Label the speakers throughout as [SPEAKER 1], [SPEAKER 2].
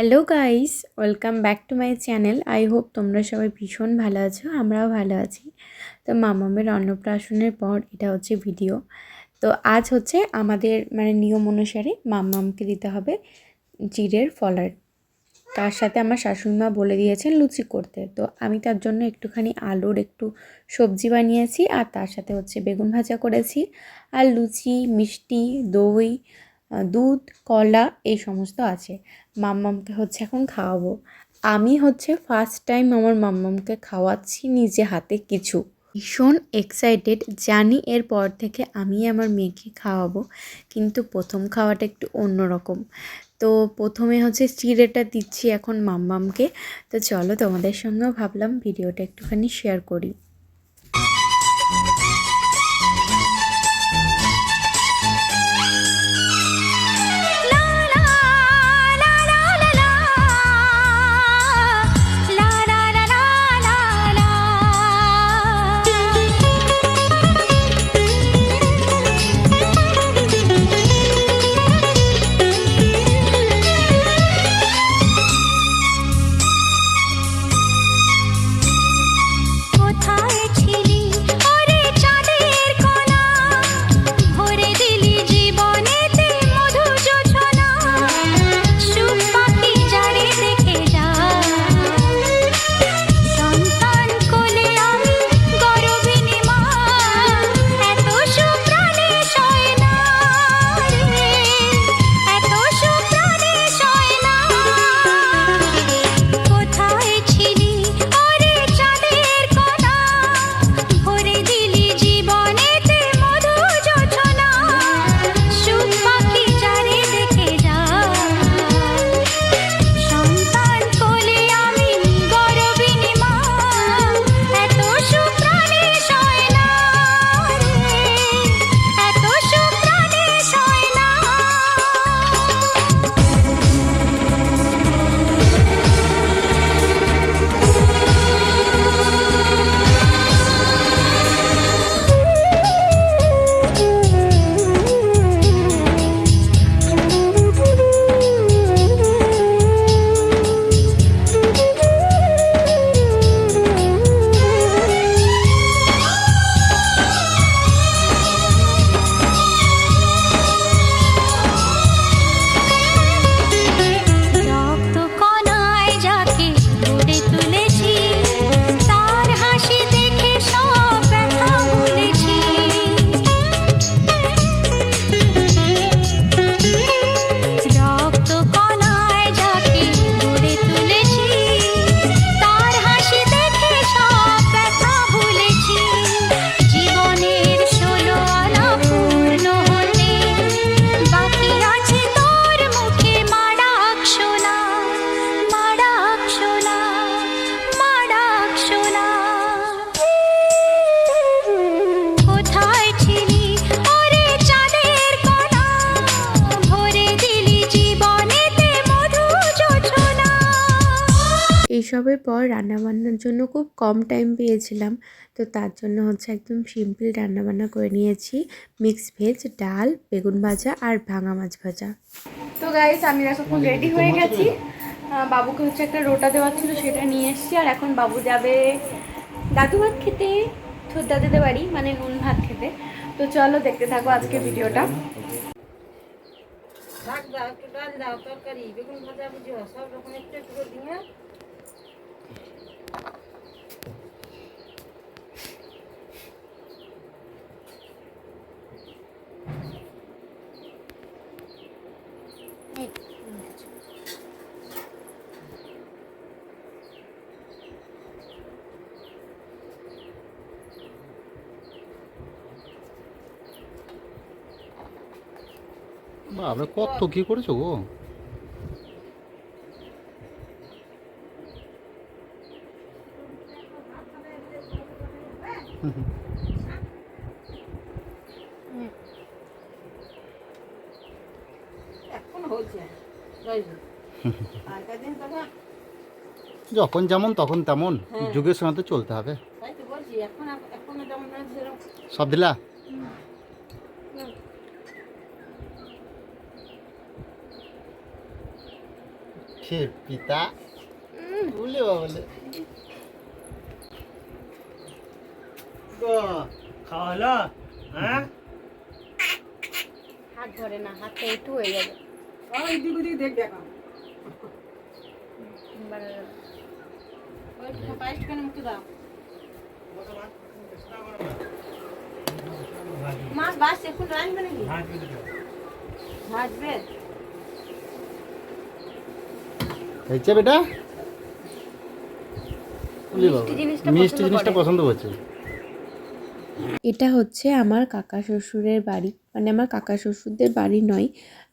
[SPEAKER 1] Hello guys welcome back to my channel I hope তোমরা সবাই ভীষণ ভালো আছো, আমরাও ভালো আছি। তো মামামের অন্নপ্রাশনের পর এটা হচ্ছে ভিডিও তো আজ হচ্ছে আমাদের মানে নিয়ম অনুসারে মামামকে দিতে হবে জিরের ফলার। তার সাথে আমার শাশুড়িমা বলে দিয়েছেন লুচি করতে। তো আমি তার জন্য একটুখানি আলুর একটু সবজি বানিয়েছি, আর তার সাথে হচ্ছে বেগুন ভাজা করেছি। আর লুচি, মিষ্টি, দই দুধ, কলা, এই সমস্ত আছে। মাম্মামকে হচ্ছে এখন খাওয়াবো। আমি হচ্ছে ফার্স্ট টাইম আমার মাম্মামকে খাওয়াচ্ছি নিজে হাতে কিছু। ভীষণ এক্সাইটেড জানি এরপর থেকে আমি আমার মেয়েকে খাওয়াবো, কিন্তু প্রথম খাওয়াটা একটু অন্যরকম। তো প্রথমে হচ্ছে চিড়েটা দিচ্ছি এখন মাম্মামকে। তো চলো তোমাদের সঙ্গেও ভাবলাম ভিডিওটা একটুখানি শেয়ার করি। এইসবের পর রান্নাবান্নার জন্য খুব কম টাইম পেয়েছিলাম। তো তার জন্য হচ্ছে একদম সিম্পল রান্নাবান্না করে নিয়েছি। মিক্স ভেজ ডাল বেগুন ভাজা আর ভাঙা মাছ ভাজা। তো গাইস আমি এখন রেডি হয়ে গেছি। বাবুকে হচ্ছে একটা রোটা দেওয়ার ছিল সেটা নিয়ে এসেছি। আর এখন বাবু যাবে দাদু ভাত খেতে ছোট দাদুদের বাড়ি মানে নুন ভাত খেতে। তো চলো দেখতে থাকো আজকে ভিডিওটা।
[SPEAKER 2] শাক দাও একটু ডাল দাও তরকারি বেগুন ভাজা ভুজি সব রকম একটু একটু করে দিয়ে
[SPEAKER 3] বাবা কত কি করেছ গো? যখন যেমন তখন তেমন
[SPEAKER 2] হ্যাঁ।
[SPEAKER 3] যুগের সঙ্গে তো চলতে হবে। সব দিলা? সে পিতা বলে বলে
[SPEAKER 4] খাওয়া হলো হ্যাঁ
[SPEAKER 5] হাত ধরে না হাতটা একটু হয়ে যাবে
[SPEAKER 2] ওই দিক ওদিক দেখবে এখন ওই পায়েস কেন মুখে দাও মাছ বাসছে এখন রাখবে নাকি ভাজবে
[SPEAKER 3] হয়েছে বেটা?
[SPEAKER 5] মিষ্টি জিনিসটা পছন্দ
[SPEAKER 3] করছে।
[SPEAKER 5] এটা হচ্ছে আমার কাকা শ্বশুরের বাড়ি মানে আমার কাকা শ্বশুরদের বাড়ি নয়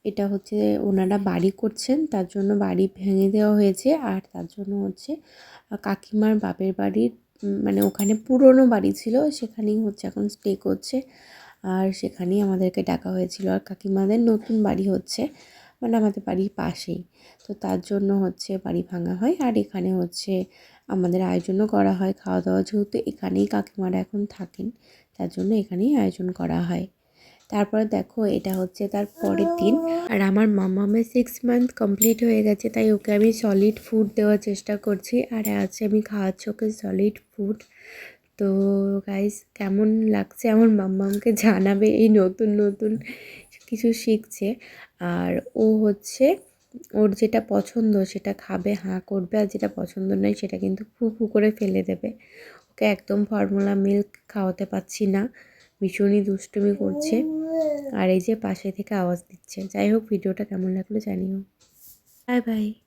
[SPEAKER 5] এটা হচ্ছে ওনারা বাড়ি করছেন তার জন্য বাড়ি ভেঙে দেওয়া হয়েছে আর তার জন্য হচ্ছে কাকিমার বাপের বাড়ির মানে ওখানে পুরনো বাড়ি ছিল সেখানেই হচ্ছে এখন স্টে করছে আর সেখানেই আমাদেরকে ডাকা হয়েছিল আর কাকিমাদের নতুন বাড়ি হচ্ছে। মানে আমাদের বাড়ির পাশেই। তো তার জন্য হচ্ছে বাড়ি ভাঙা হয় আর এখানে হচ্ছে আমাদের আয়োজনও করা হয়। খাওয়া দাওয়া যেহেতু এখানেই কাকিমারা এখন থাকেন, তার জন্য এখানেই আয়োজন করা হয়। তারপরে দেখো, এটা হচ্ছে তার পরের দিন। আর আমার মামামের সিক্স মান্থ কমপ্লিট হয়ে গেছে, তাই ওকে আমি সলিড ফুড দেওয়ার চেষ্টা করছি। আর আজকে আমি খাওয়াচ্ছি ওকে সলিড ফুড তো গাইস কেমন লাগছে? আমার মাম্মামকে জানাবে এই নতুন নতুন কিছু শিখছে। আর ও হচ্ছে, ওর যেটা পছন্দ সেটা খাবে, হাঁ করবে, আর যেটা পছন্দ নয় সেটা কিন্তু ফু ফু করে ফেলে দেবে। ওকে একদম ফর্মুলা মিল্ক খাওয়াতে পাচ্ছি না। ভীষণই দুষ্টুমি করছে। আর এই যে পাশে থেকে আওয়াজ দিচ্ছে। যাই হোক, ভিডিওটা কেমন লাগল জানিও। Bye bye.